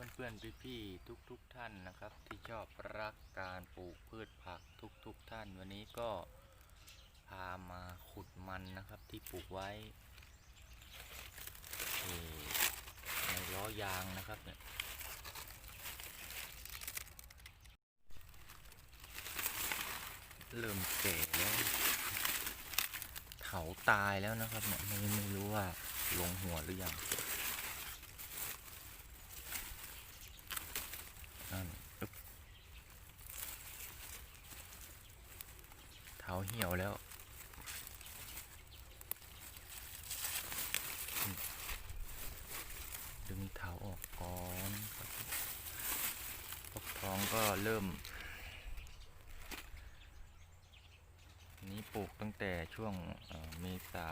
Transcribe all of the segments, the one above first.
เพื่อนๆพี่ๆทุกๆทท่านนะครับ ที่ชอบรักการปลูกพืชผักทุกๆทท่าน วันนี้ก็พามาขุดมันนะครับที่ปลูกไว้ในล้อยางนะครับเนี่ยเริ่มแก่แล้วเถาตายแล้วนะครับเนี่ยไม่ไม่รู้ว่าลงหัวหรือยัง นั่นอึ๊บเท้าเหี่ยวแล้วดึงเท้าออกก่อนครับพวกท้องก็เริ่ม นี้ปลูกตั้งแต่ช่วงเมษา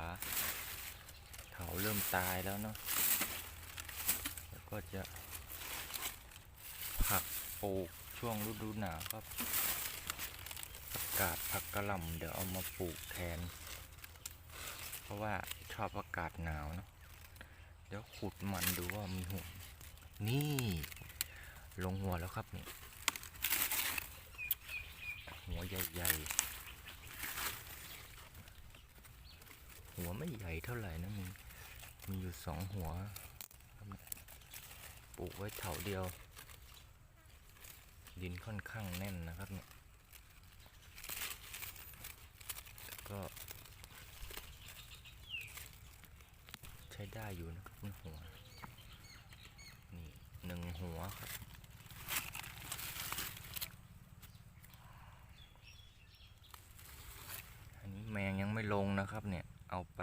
เถาเริ่มตายแล้วเนาะแล้วก็จะ ผักปลูกช่วงฤดูหนาวครับผักกาดผักกระหล่ำเดี๋ยวเอามาปลูกแทน เพราะว่าชอบอากาศหนาวเนอะเดี๋ยวขุดมันดูว่ามีหัวนี่ ลงหัวแล้วครับนี่หัวใหญ่ๆ หัวไม่ใหญ่เท่าไหร่นะมีมีอยู่สองหัว ปลูกไว้เถาเดียว ดินค่อนข้างแน่นนะครับเนี่ยแต่ก็ใช้ได้อยู่นะครับมันหัว นี่หนึ่งหัวครับอันนี้แมงยังไม่ลงนะครับเนี่ยเอาไป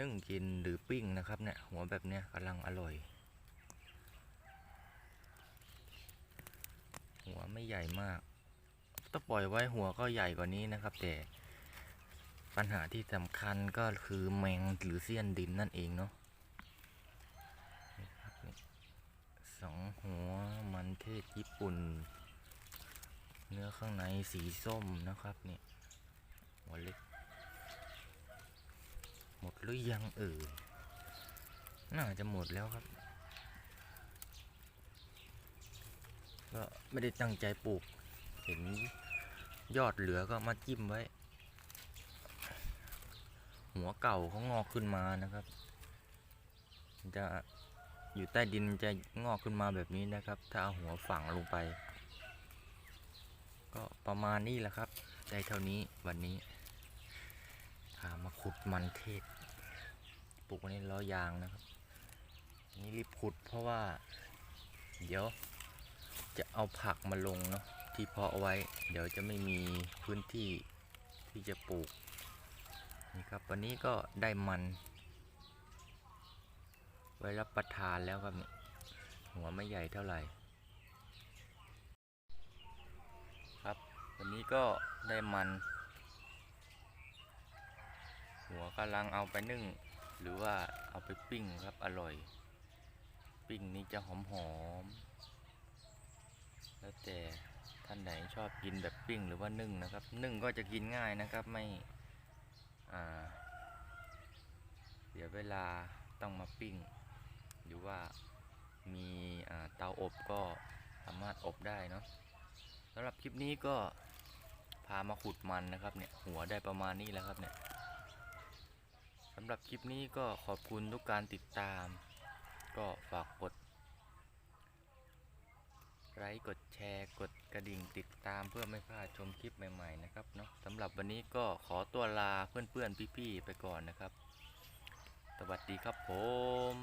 นึ่งกินหรือปิ้งนะครับเนี่ยหัวแบบเนี้ยกำลังอร่อย หัว ไม่ใหญ่มากถ้าปล่อยไว้หัวก็ใหญ่กว่านี้นะครับ แต่ปัญหาที่สำคัญก็คือแมงหรือเสี้ยนดินนั่นเองเนาะนี่ครับนี่สองหัวมันเทศญี่ปุ่น เนื้อข้างในสีส้มนะครับนี่หัวเล็ก หมดหรือยังเอ่ยน่าจะหมดแล้วครับ ก็ไม่ได้ตั้งใจปลูก เห็นยอดเหลือก็มาจิ้มไว้ หัวเก่าเขางอกขึ้นมานะครับ จะอยู่ใต้ดินจะงอกขึ้นมาแบบนี้นะครับ ถ้าเอาหัวฝังลงไป ก็ประมาณนี้แหละครับ ได้เท่านี้วันนี้พามาขุดมันเทศ ปลูกไว้ในล้อยางนะครับ นี่รีบขุดเพราะว่า เดี๋ยว จะเอาผักมาลงเนาะที่เพาะไว้ เดี๋ยวจะไม่มีพื้นที่ที่จะปลูกนี่ครับวันนี้ก็ได้มัน ไว้รับประทานแล้วครับเนี่ยหัวไม่ใหญ่เท่าไหร่ ครับวันนี้ก็ได้มัน หัวกำลังเอาไปนึ่ง หรือว่าเอาไปปิ้งครับอร่อย ปิ้งนี้จะหอมหอมๆ แล้วแต่ท่าน ไหนชอบกินแบบปิ้งหรือว่านึ่งนะครับ นึ่งก็จะกินง่ายนะครับไม่เดี๋ยวเวลาต้องมาปิ้ง หรือว่ามีเตาอบก็สามารถอบได้เนาะสำหรับคลิปนี้ก็พามาขุดมันนะครับเนี่ยหัวได้ประมาณนี้แล้วครับเนี่ยสำหรับคลิปนี้ก็ขอบคุณทุกการติดตาม ก็ฝากกด ไลค์กดแชร์กดกระดิ่งติดตามเพื่อไม่พลาดชมคลิปใหม่ๆนะครับเนาะสำหรับวันนี้ก็ขอตัวลาเพื่อนๆพี่ๆไปก่อนนะครับ สวัสดีครับผม